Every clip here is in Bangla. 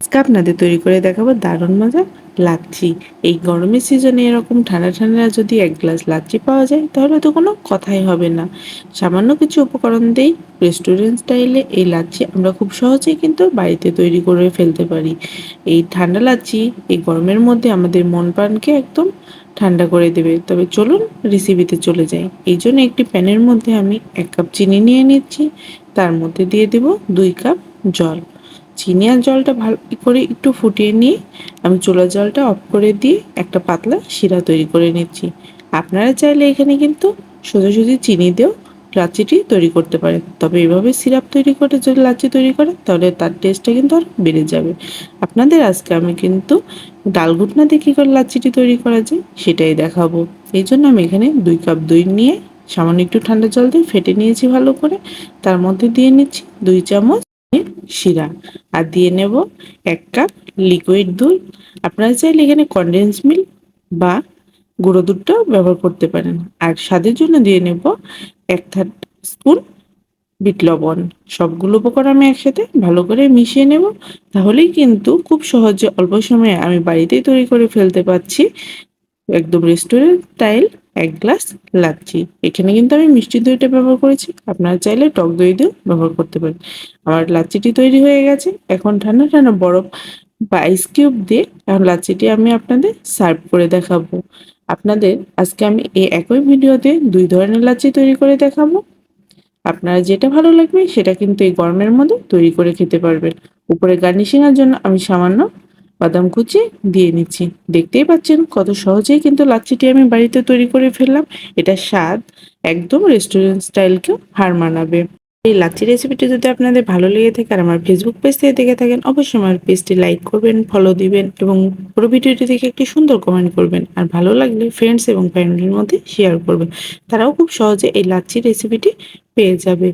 আজকে আপনাদের তৈরি করে দেখাবো, দারুণ মজা লাচ্ছি। এই গরমের সিজনে এরকম ঠান্ডা ঠান্ডা যদি এক গ্লাস লাচ্ছি পাওয়া যায়, তাহলে তো কোনো কথাই হবে না। সামান্য কিছু উপকরণ দিয়েই রেস্টুরেন্ট স্টাইলে এই লাচ্ছি আমরা খুব সহজেই কিন্তু বাড়িতে তৈরি করে ফেলতে পারি। এই ঠান্ডা লাচ্ছি এই গরমের মধ্যে আমাদের মন প্রাণকে একদম ঠান্ডা করে দেবে। তবে চলুন রেসিপিতে চলে যাই। এই জন্য একটি প্যানের মধ্যে আমি এক কাপ চিনি নিয়ে নিচ্ছি। তার মধ্যে দিয়ে দেব দুই কাপ জল। চিনি আর জলটা ভালো করে একটু ফুটিয়ে নিয়ে আমি চুলার জলটা অফ করে দিয়ে একটা পাতলা শিরা তৈরি করে নিচ্ছি। আপনারা চাইলে এখানে কিন্তু সোজাসুজি চিনি দিয়েও লাচ্ছিটি তৈরি করতে পারেন। তবে এভাবে সিরাপ তৈরি করে যদি লাচ্ছি তৈরি করে তাহলে তার টেস্টটা কিন্তু আর বেড়ে যাবে। আপনাদের আজকে আমি কিন্তু ডাল ঘুটনা দিয়ে কী করে লাচ্ছিটি তৈরি করা যায় সেটাই দেখাবো। এই জন্য আমি এখানে দুই কাপ দই নিয়ে সামান্য একটু ঠান্ডা জল দিয়ে ফেটে নিয়েছি ভালো করে। তার মধ্যে দিয়ে নিচ্ছি দুই চামচ শিরা। আর দিয়ে নেব এক কাপ লিকুইড দুধ। আপনারা চাইলে এখানে কনডেন্স মিল্ক বা গুঁড়ো দুধটাও ব্যবহার করতে পারেন। আর স্বাদের জন্য দিয়ে নেব এক থার্ড স্পুন বিট লবণ। সবগুলো উপকরণ আমি একসাথে ভালো করে মিশিয়ে নেব। তাহলেই কিন্তু খুব সহজে অল্প সময়ে আমি বাড়িতেই তৈরি করে ফেলতে পারছি। একদম রেস্টুরেন্ট স্টাইল এক গ্লাস লাচ্ছি এখানে কিন্তু আমি মিষ্টি দইটা ব্যবহার করেছি। আপনারা চাইলে টক দই দিয়েও ব্যবহার করতে পারেন। আমার লাচ্ছিটি তৈরি হয়ে গেছে। এখন ঠান্ডা ঠান্ডা বরফ বা আইস কিউব দিয়ে এখন লাচ্ছিটি আমি আপনাদের সার্ভ করে দেখাবো। আপনাদের আজকে আমি এই একই ভিডিওতে দুই ধরনের লাচ্ছি তৈরি করে দেখাবো। আপনারা যেটা ভালো লাগবে সেটা কিন্তু এই গরমের মধ্যে তৈরি করে খেতে পারবেন। উপরে গার্নিশিংয়ের জন্য আমি সামান্য বাদাম কুচি দিয়ে নিচ্ছি। দেখতেই পাচ্ছেন কত সহজেই কিন্তু লাচ্ছিটি আমি বাড়িতে তৈরি করে ফেললাম। এটা স্বাদ একদম রেস্টুরেন্ট স্টাইলকেও হার মানাবে। এই লাচ্ছি রেসিপিটি যদি আপনাদের ভালো লেগে থাকে আর আমার ফেসবুক পেজ থেকে দেখে থাকেন, অবশ্যই আমার পেজটি লাইক করবেন ফলো দিবেন এবং পুরো ভিডিওটি দেখে একটি সুন্দর কমেন্ট করবেন। আর ভালো লাগলে ফ্রেন্ডস এবং ফ্যামিলির মধ্যে শেয়ার করবেন। তারাও খুব সহজে এই লাচ্ছি রেসিপিটি পেয়ে যাবে।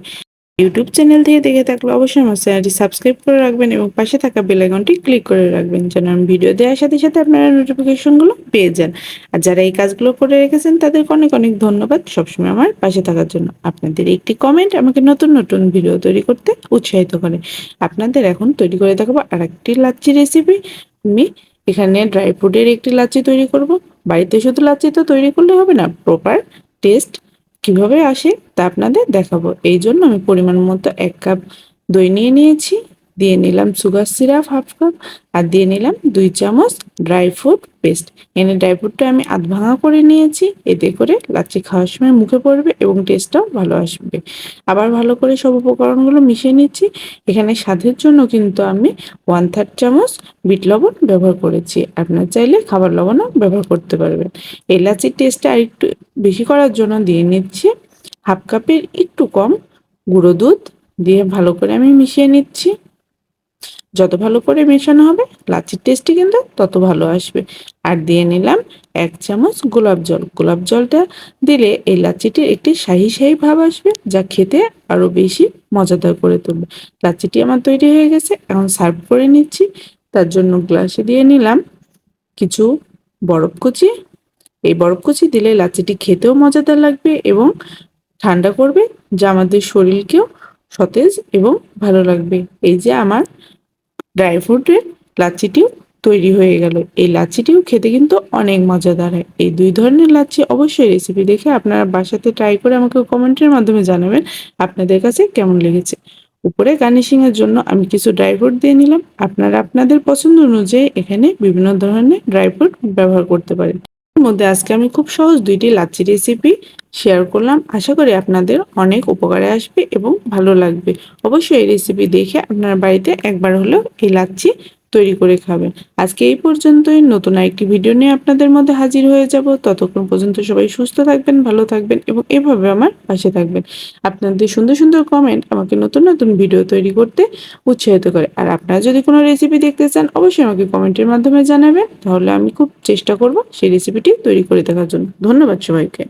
ইউটিউব চ্যানেল থেকে দেখে থাকলে অবশ্যই আমার চ্যানেলটি সাবস্ক্রাইব করে রাখবেন এবং পাশে থাকা বেল আইকনটি ক্লিক করে রাখবেন যেন আমি ভিডিও দেওয়ার সাথে সাথে আপনারা নোটিফিকেশনগুলো পেয়ে যান। আর যারা এই কাজগুলো করে রেখেছেন, তাদেরকে অনেক অনেক ধন্যবাদ। সবসময় আমার পাশে থাকার জন্য। আপনাদের একটি কমেন্ট আমাকে নতুন নতুন ভিডিও তৈরি করতে উৎসাহিত করে। আপনাদের এখন তৈরি করে দেখাবো আর একটি লাচ্ছি রেসিপি আমি এখানে ড্রাই ফ্রুটের একটি লাচ্ছি তৈরি করব। বাড়িতে শুধু লাচ্ছি তো তৈরি করলে হবে না প্রপার টেস্ট কীভাবে আসে তা আপনাদের দেখাবো। এই জন্য আমি পরিমাণ মতো এক কাপ দই নিয়ে নিয়েছি। দিয়ে নিলাম সুগার সিরাপ হাফ কাপ আর দিয়ে নিলাম দুই চামচ ড্রাই ফ্রুট পেস্ট এনে ড্রাই ফ্রুটটা আমি আধ ভাঙা করে নিয়েছি, এতে করে লাচ্ছি খাওয়ার সময় মুখে পড়বে এবং টেস্টটাও ভালো আসবে। আবার ভালো করে সব উপকরণগুলো মিশিয়ে নিচ্ছি। এখানে স্বাদের জন্য কিন্তু আমি ওয়ান থার্ড চামচ বিট লবণ ব্যবহার করেছি। আপনার চাইলে খাবার লবণও ব্যবহার করতে পারবেন। এলাচির টেস্টটা আর একটু বেশি করার জন্য দিয়ে নিচ্ছি হাফ কাপের একটু কম গুঁড়ো দুধ। দিয়ে ভালো করে আমি মিশিয়ে নিচ্ছি। যত ভালো করে মেশানো হবে লাচির টেস্টটি কিন্তু তত ভালো আসবে। আর দিয়ে নিলাম এক চামচ গোলাপ জল। গোলাপ জলটা দিলে এই লাচ্ছিটির একটি শাহি শাহি ভাব আসবে, যা খেতে আরও বেশি মজাদার করে তুলবে। লাচিটি আমার তৈরি হয়ে গেছে, এখন সার্ভ করে নিচ্ছি। তার জন্য গ্লাসে দিয়ে নিলাম কিছু বরফ কুচি। এই বরফ কুচি দিলে লাচিটি খেতেও মজাদার লাগবে এবং ঠান্ডা করবে, যা আমাদের শরীরকেও সতেজ এবং ভালো লাগবে। এই যে আমার ড্রাই ফ্রুটের লাচ্ছিটিও তৈরি হয়ে গেল। এই লাচ্ছিটিও খেতে কিন্তু অনেক মজাদার হয়। এই দুই ধরনের লাচ্ছি অবশ্যই রেসিপি দেখে আপনারা বাসাতে ট্রাই করে আমাকে কমেন্টের মাধ্যমে জানাবেন আপনাদের কাছে কেমন লেগেছে। উপরে গার্নিশিং এর জন্য আমি কিছু ড্রাই ফ্রুট দিয়ে নিলাম। আপনারা আপনাদের পছন্দ অনুযায়ী এখানে বিভিন্ন ধরনের ড্রাই ফ্রুট ব্যবহার করতে পারেন। মধ্যে আজকে আমি খুব সহজ দুইটি লাচ্ছি রেসিপি শেয়ার করলাম। আশা করি আপনাদের অনেক উপকারে আসবে এবং ভালো লাগবে। অবশ্যই এই রেসিপি দেখে আপনার বাড়িতে একবার হলেও এই লাচ্ছি তৈরি করে খাবেন। আজকে এই পর্যন্তই। নতুন আরেকটি ভিডিও নিয়ে আপনাদের মধ্যে হাজির হয়ে যাব। ততক্ষণ পর্যন্ত সবাই সুস্থ থাকবেন, ভালো থাকবেন এবং এভাবে আমার পাশে থাকবেন। আপনাদের সুন্দর সুন্দর কমেন্ট আমাকে নতুন নতুন ভিডিও তৈরি করতে উৎসাহিত করে। আর আপনারা যদি কোনো রেসিপি দেখতে চান, অবশ্যই আমাকে কমেন্টের মাধ্যমে জানাবেন। তাহলে আমি খুব চেষ্টা করব সেই রেসিপিটি তৈরি করে দেখার জন্য। ধন্যবাদ সবাইকে।